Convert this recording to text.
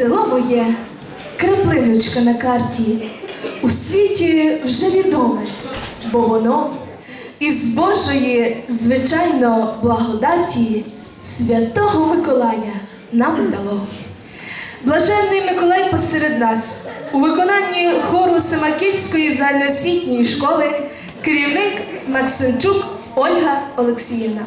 Село моє, краплиночка на карті, у світі вже відоме, бо воно із Божої, звичайно, благодаті святого Миколая нам дало. Блаженний Миколай посеред нас у виконанні хору Семаківської загальноосвітньої школи керівник Максимчук Ольга Олексіївна.